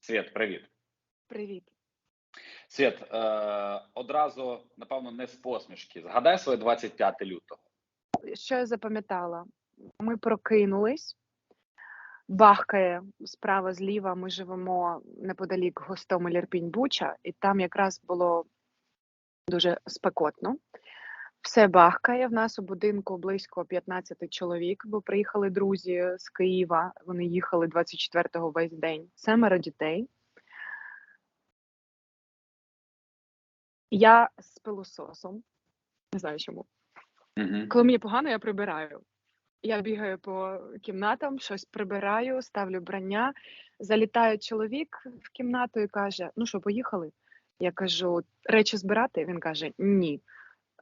Світ, привіт. Привіт. Світ, е, одразу, напевно, не з посмішки. Згадай своє 25 лютого. Що я запам'ятала? Ми прокинулись, бахкає справа зліва. Ми живемо неподалік Гостомель Ірпінь Буча, і там якраз було дуже спекотно. Все бахкає. В нас у будинку близько 15 чоловік, бо приїхали друзі з Києва. Вони їхали 24-го весь день. Семеро дітей. Я з пилососом. Не знаю чому. Угу. Коли мені погано, я прибираю. Я бігаю по кімнатам, щось прибираю, ставлю брання. Залітає чоловік в кімнату і каже: Ну що, поїхали? Я кажу, речі збирати. Він каже: Ні.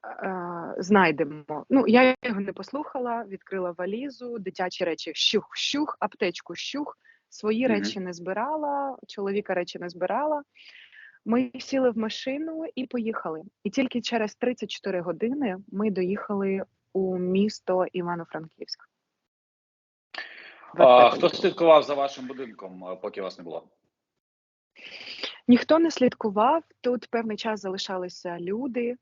Е, знайдемо. Ну, я його не послухала, відкрила валізу, дитячі речі щух-щух, аптечку щух. Свої Мгм. речі не збирала, чоловіка речі не збирала. Ми сіли в машину і поїхали. І тільки через 34 години ми доїхали у місто Івано-Франківськ. А, хто слідкував за вашим будинком, е, поки вас не було? Ніхто не слідкував. Тут певний час залишалися люди,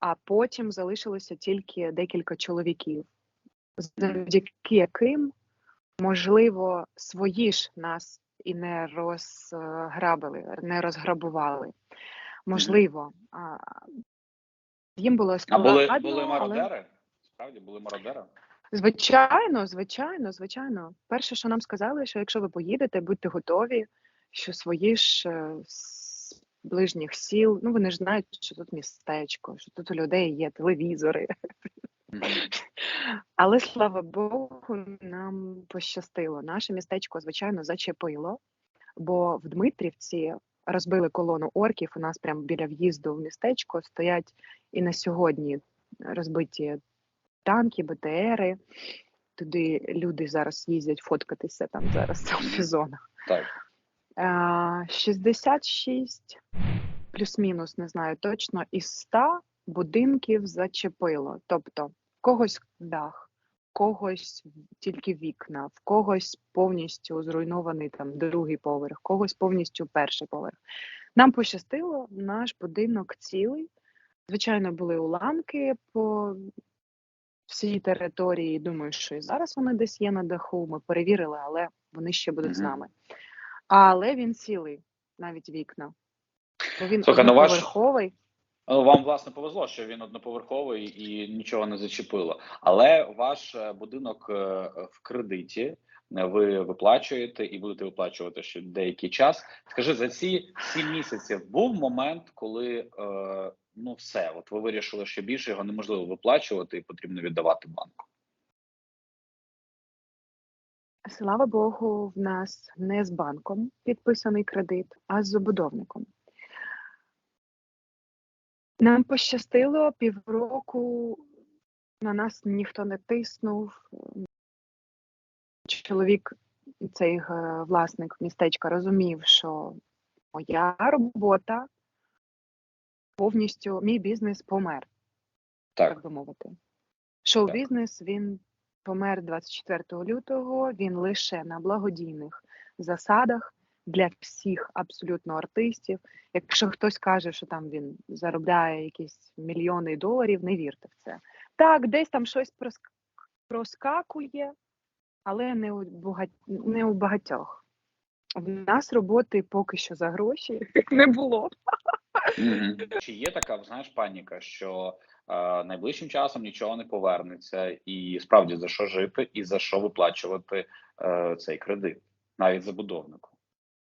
а потім залишилося тільки декілька чоловіків, завдяки яким, можливо, свої ж нас і не розграбили, не розграбували. Можливо, їм було А були, були мародери? Справді були мародери? Звичайно, звичайно, звичайно. Перше, що нам сказали, що якщо ви поїдете, будьте готові, що свої ж е, ближніх сіл, ну вони ж знають, що тут містечко, що тут у людей є телевізори. Але слава Богу, нам пощастило. Наше містечко, звичайно, зачепило, бо в Дмитрівці розбили колону орків. У нас прямо біля в'їзду в містечко стоять і на сьогодні розбиті танки, БТРи. Туди люди зараз їздять фоткатися там зараз селфі-зона. Так. А, 66 плюс-мінус, не знаю точно, із 100 будинків зачепило. Тобто, в когось дах, в когось тільки вікна, в когось повністю зруйнований там другий поверх, в когось повністю перший поверх. Нам пощастило, наш будинок цілий. Звичайно, були уламки по всій території. Думаю, що і зараз вони десь є на даху. Ми перевірили, але вони ще будуть з нами. Але він цілий, навіть вікна. Бо він Слухай, ну ваш- одноповерховий. Ну, Вам власне повезло, що він одноповерховий і нічого не зачепило. Але ваш е, будинок е, в кредиті. Ви виплачуєте і будете виплачувати ще деякий час. Скажи, за ці сім місяців був момент, коли е, ну все, от ви вирішили, що більше його неможливо виплачувати і потрібно віддавати банку. Слава Богу, в нас не з банком підписаний кредит, а з забудовником. Нам пощастило півроку, на нас ніхто не тиснув. Чоловік, цей е, власник містечка, розумів, що моя робота повністю мій бізнес помер, Так, так би мовити. Шоу-бізнес він помер 24 лютого. Він лише на благодійних засадах для всіх абсолютно артистів. Якщо хтось каже, що там він заробляє якісь мільйони доларів, не вірте в це. Так, десь там щось проскакує, але не у багать... не у багатьох. В нас роботи поки що за гроші не було. Чи є така знаєш паніка, що е, найближчим часом нічого не повернеться, і справді за що жити і за що виплачувати е, цей кредит, навіть забудовнику.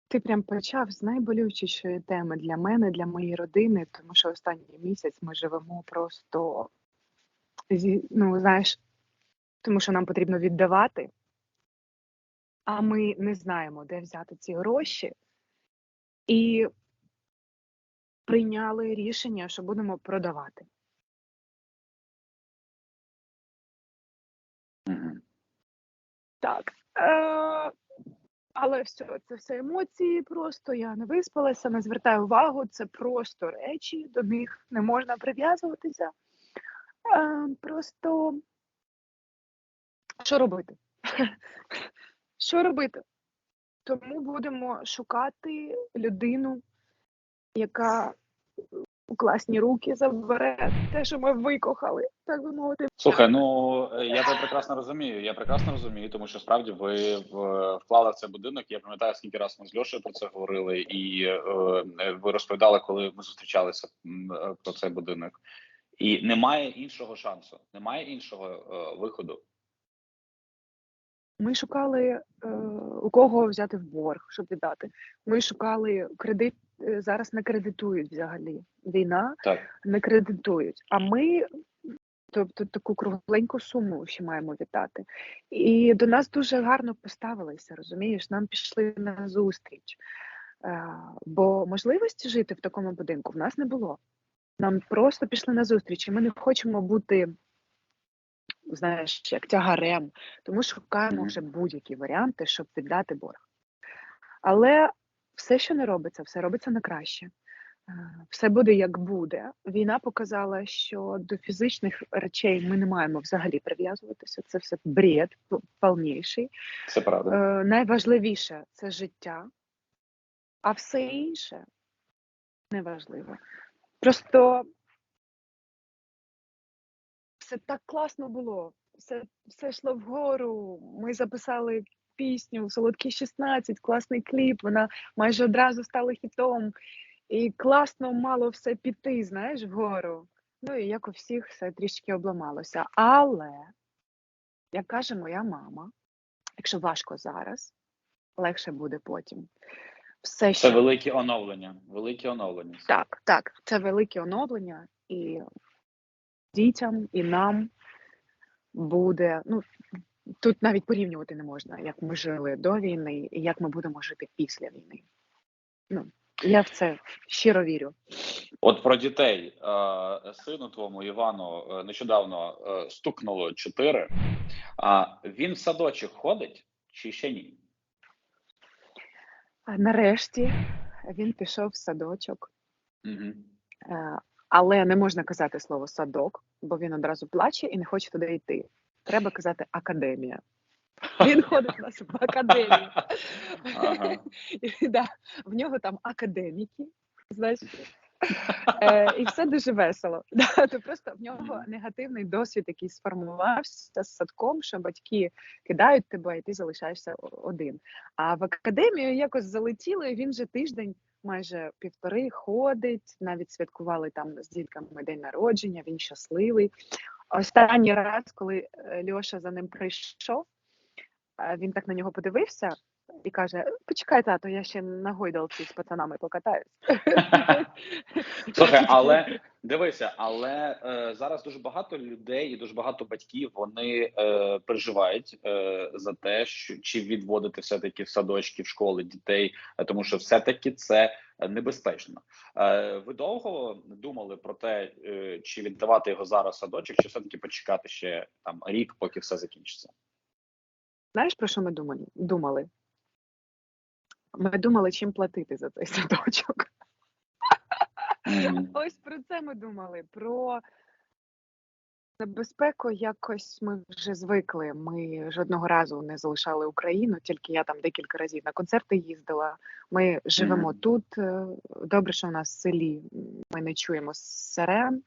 Ти прям почав з найболючішої теми для мене, для моєї родини, тому що останній місяць ми живемо просто зі, ну, знаєш, тому що нам потрібно віддавати, а ми не знаємо, де взяти ці гроші, і прийняли рішення, що будемо продавати. Так. Е, але все, це все емоції. Просто я не виспалася, не звертаю увагу. Це просто речі, до них не можна прив'язуватися. Е, просто що робити? Що робити? Тому будемо шукати людину, яка у класні руки забере те, що ми викохали, так би мовити. Слухай, ну е, я тебе прекрасно розумію. Я прекрасно розумію, тому що справді ви в- вклали в цей будинок. Я пам'ятаю, скільки раз ми з Льошею про це говорили, і е, е, ви розповідали, коли ми зустрічалися е, про цей будинок. І немає іншого шансу, немає іншого е, виходу. Ми шукали е, у кого взяти в борг, щоб віддати. Ми шукали кредит. Е, Зараз не кредитують взагалі. Війна Так, не кредитують. А ми, тобто, таку кругленьку суму ще маємо віддати. І до нас дуже гарно поставилися, розумієш, нам пішли на зустріч. Е, бо можливості жити в такому будинку в нас не було. Нам просто пішли на зустріч, і ми не хочемо бути, знаєш, як тягарем, тому шукаємо вже будь-які варіанти, щоб віддати борг. Але все, що не робиться, все робиться на краще. Е, Все буде як буде. Війна показала, що до фізичних речей ми не маємо взагалі прив'язуватися. Це все бред повніший. це правда. Е, найважливіше це життя, а все інше неважливо. Просто все так класно було. Все, все йшло вгору. Ми записали пісню Солодкі 16, класний кліп. Вона майже одразу стала хітом. І класно мало все піти, знаєш, вгору. Ну і як у всіх все трішки обламалося. Але, як каже моя мама, якщо важко зараз, легше буде потім. Все, Це що великі оновлення. Великі оновлення. так, так, це велике оновлення, і дітям, і нам буде. Ну тут навіть порівнювати не можна, як ми жили до війни і як ми будемо жити після війни. Ну я в це щиро вірю. От про дітей Е, сину твому Івану е, нещодавно е, стукнуло 4. А він в садочок ходить чи ще ні? Нарешті він пішов в садочок, Угу. але не можна казати слово садок, бо він одразу плаче і не хоче туди йти. Треба казати академія. Він ходить у нас в академію. Ага. Да, в нього там академіки, знаєш. Е, і все дуже весело. Да, то просто в нього негативний досвід, який сформувався з садком, що батьки кидають тебе, і ти залишаєшся один. А в академію якось залетіли, і він вже тиждень, майже півтори ходить, навіть святкували там з дітками день народження, він щасливий. Останній раз, коли е, Льоша за ним прийшов, е, він так на нього подивився і каже: Почекай, тато, я ще на гойдалці з пацанами покатаюсь. Слухай, але дивися, але е, зараз дуже багато людей і дуже багато батьків вони е, переживають е, за те, що чи відводити все таки в садочки, в школи дітей, е, тому що все таки це небезпечно. Е, ви довго думали про те, е, чи віддавати його зараз в садочок, чи все таки почекати ще там рік, поки все закінчиться? Знаєш, про що ми думали? думали? Ми думали, чим платити за цей садочок. Мгм. Ось про це ми думали. Про небезпеку якось ми вже звикли. Ми жодного разу не залишали Україну, тільки я там декілька разів на концерти їздила. Ми живемо Мгм. тут. е, Добре, що в нас в селі ми не чуємо сирен.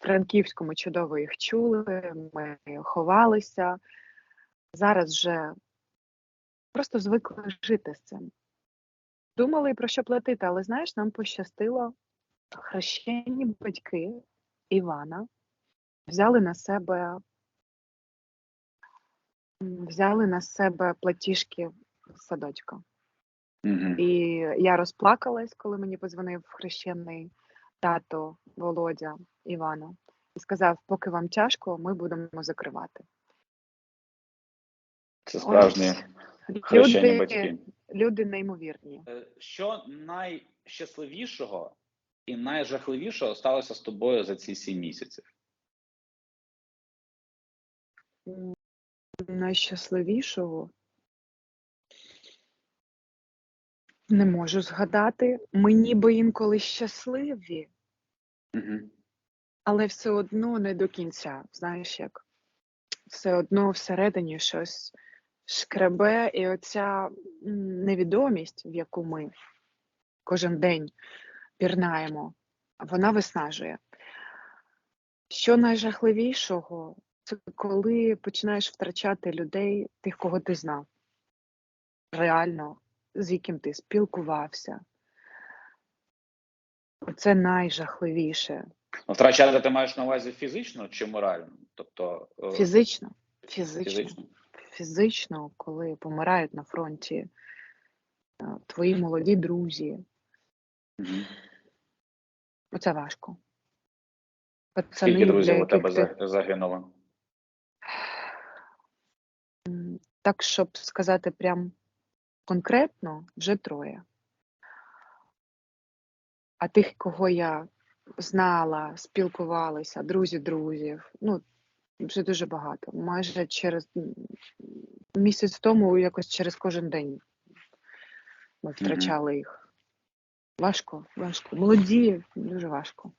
В Франківську чудово їх чули, ми ховалися. Зараз вже просто звикли жити з цим. Думали про що платити, але знаєш, нам пощастило. Хрещені батьки Івана взяли на себе взяли на себе платіжки з садочка. Мгм. І я розплакалась, коли мені подзвонив хрещений тато Володя Івана і сказав: поки вам тяжко, ми будемо закривати. Це справжні Ось. Хрещені Люди, батьки. люди неймовірні. Е, Що найщасливішого і найжахливішого сталося з тобою за ці сім місяців? Найщасливішого. Не можу згадати. Ми ніби інколи щасливі, Угу. але все одно не до кінця. Знаєш як? Все одно всередині щось, шкребе, і оця невідомість, в яку ми кожен день пірнаємо, вона виснажує. Що найжахливішого, це коли починаєш втрачати людей, тих, кого ти знав, реально, з яким ти спілкувався. Це найжахливіше. Ну, втрачати ти маєш на увазі фізично чи морально? Тобто е, Фізично, фізично, фізично. Фізично, коли помирають на фронті е, твої молоді друзі, оце важко. Пацани, Скільки друзів у тебе ти- загинуло? Так, щоб сказати прям конкретно, вже троє. А тих, кого я знала, спілкувалася, друзі друзів, ну, вже дуже багато. Майже через місяць тому, якось через кожен день ми втрачали їх. Важко, важко. Молоді, дуже важко.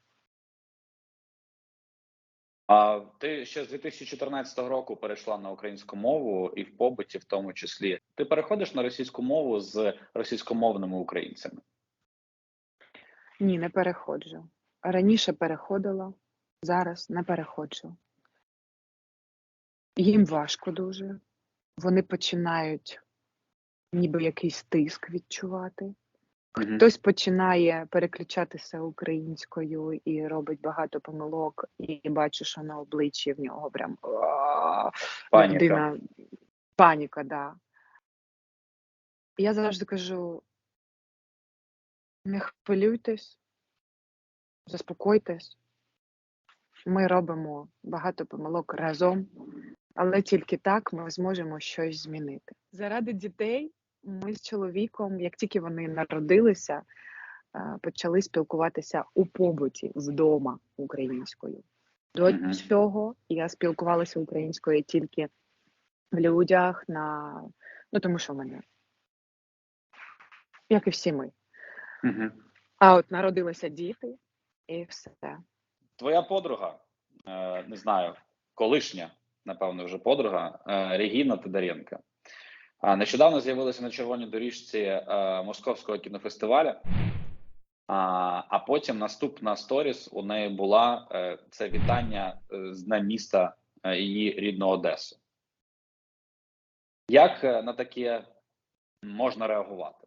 А ти ще з 2014 року перейшла на українську мову і в побуті, в тому числі. Ти переходиш на російську мову з російськомовними українцями. Ні, не переходжу. Раніше переходила, зараз не переходжу. Їм важко дуже. Вони починають ніби якийсь тиск відчувати. Хтось починає переключатися українською і робить багато помилок, і бачу, що на обличчі в нього прям Паніка. людина паніка, да. Я завжди кажу: не хвилюйтесь, заспокойтесь. Ми робимо багато помилок разом, але тільки так ми зможемо щось змінити. Заради дітей ми з чоловіком, як тільки вони народилися, е, почали спілкуватися у побуті вдома українською. До цього я спілкувалася українською тільки в людях на ну тому що в мене, як і всі ми. А от народилися діти, і все. Твоя подруга, е, не знаю, колишня, напевно, вже подруга е, Регіна Тодоренко. Нещодавно з'явилася на червоній доріжці е, Московського кінофестивалю. А, а потім наступна сторіс у неї була е, це вітання з дня міста її рідного Одеси. Як на таке можна реагувати?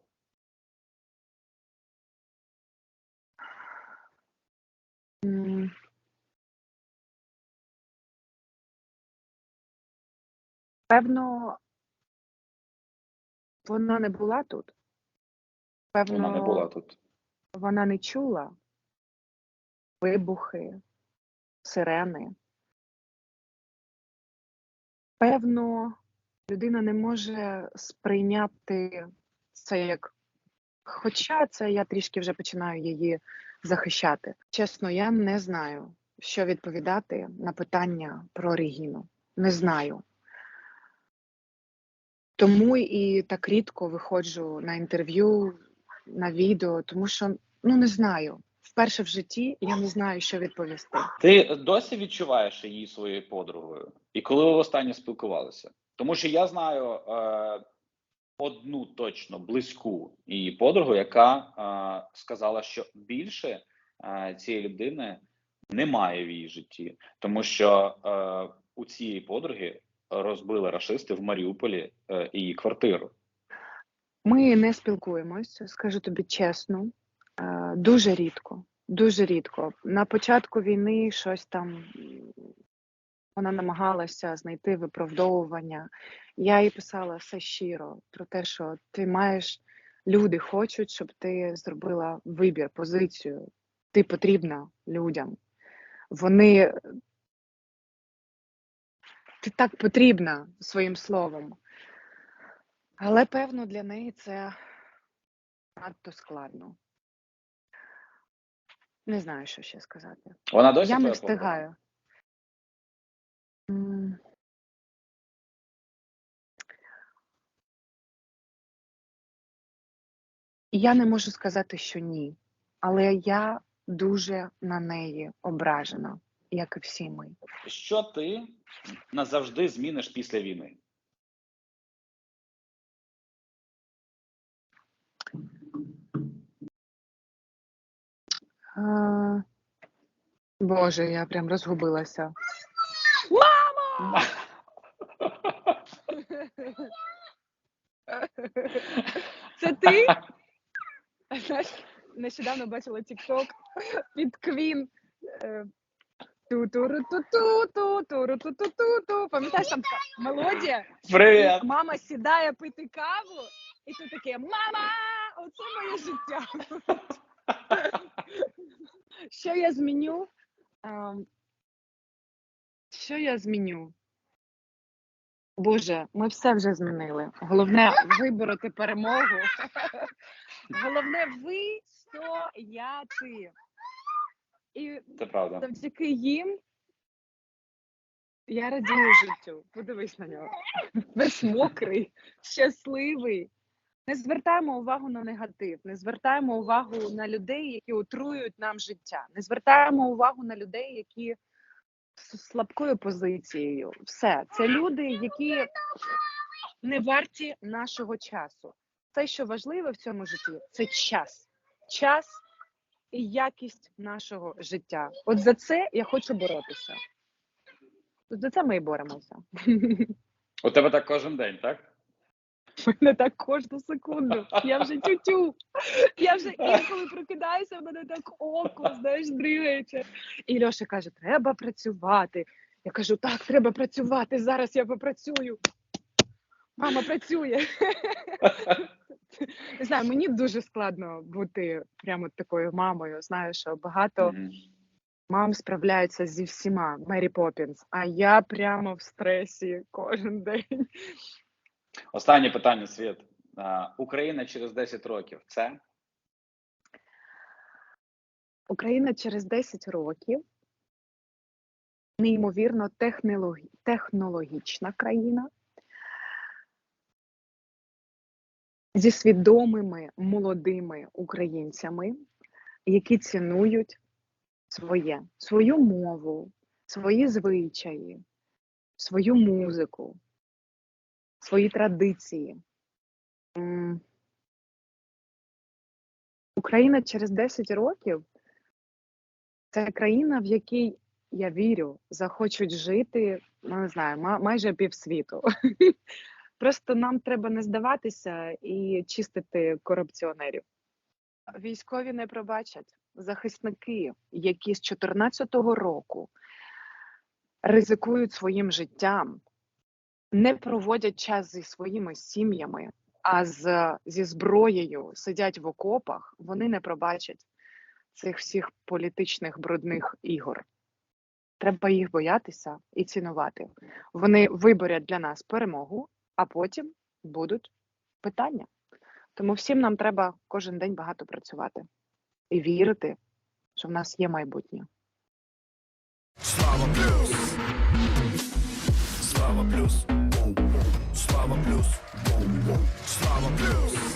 Певно, вона не була тут. Певно, Вона не була тут. вона не чула вибухи, сирени. Певно, людина не може сприйняти це як. Хоча це я трішки вже починаю її захищати. Чесно, я не знаю, що відповідати на питання про Регіну. Не знаю. Тому і так рідко виходжу на інтерв'ю, на відео, тому що ну не знаю. Вперше в житті я не знаю, що відповісти. Ти досі відчуваєш її своєю подругою? І коли ви востаннє спілкувалися? Тому що я знаю е, одну точно близьку її подругу, яка е, сказала, що більше е, цієї людини немає в її житті, тому що е, у цієї подруги розбили рашисти в Маріуполі е, її квартиру. Ми не спілкуємось, скажу тобі чесно, е, дуже рідко. Дуже рідко. На початку війни щось там вона намагалася знайти виправдовування. Я їй писала все щиро про те, що ти маєш, люди хочуть, щоб ти зробила вибір, позицію. Ти потрібна людям. Вони ти так потрібна своїм словом. Але певно для неї це надто складно. Не знаю, що ще сказати. Вона досі Я не подруга? встигаю. Я не можу сказати, що ні, але я дуже на неї ображена, як і всі ми. Що ти назавжди зміниш після війни? А... Боже, я прям розгубилася. Мама! Це ти? Знаєш, нещодавно бачила тік-ток під квін. Ту-туру-ту-ту-ту, туру-ту-ту-ту-ту. Пам'ятаєш, там мелодія? Привіт! Мама сідає пити каву, і ти таке Мама! Оце моє життя. Що я зміню? Що я зміню? Боже, ми все вже змінили. Головне вибороти перемогу. Головне вистояти. І Це правда. завдяки їм я радію життю. Подивись на нього. Весь мокрий, щасливий. Не звертаємо увагу на негатив, не звертаємо увагу на людей, які отруюють нам життя, не звертаємо увагу на людей, які з слабкою позицією. Все, це люди, які не варті нашого часу. Те, що важливе в цьому житті, це час. Час і якість нашого життя. От за це я хочу боротися. От За це ми і боремося. У тебе так кожен день, так? Мене так кожну секунду. Я вже тютю. Я вже інколи прокидаюся, в мене так око, знаєш, дригається. І Льоша каже: треба працювати. Я кажу, так, треба працювати. Зараз я попрацюю. Мама працює. Не знаю, мені дуже складно бути прямо такою мамою. Знаю, що багато Мгм. мам справляються зі всіма Мері Поппінс, а я прямо в стресі кожен день. Останнє питання, Світ. Україна через 10 років це? Україна через 10 років неймовірно технологічна країна зі свідомими молодими українцями, які цінують своє, свою мову, свої звичаї, свою музику, свої традиції. Україна через 10 років це країна, в якій я вірю, захочуть жити, ну не знаю, ма- майже півсвіту. Просто нам треба не здаватися і чистити корупціонерів. Військові не пробачать захисники, які з 2014 року ризикують своїм життям, не проводять час зі своїми сім'ями, а з, зі зброєю сидять в окопах, вони не пробачать цих всіх політичних брудних ігор. Треба їх боятися і цінувати. Вони виборять для нас перемогу, а потім будуть питання. Тому всім нам треба кожен день багато працювати і вірити, що в нас є майбутнє. Слава плюс. Слава плюс. Слава плюс. Слава плюс.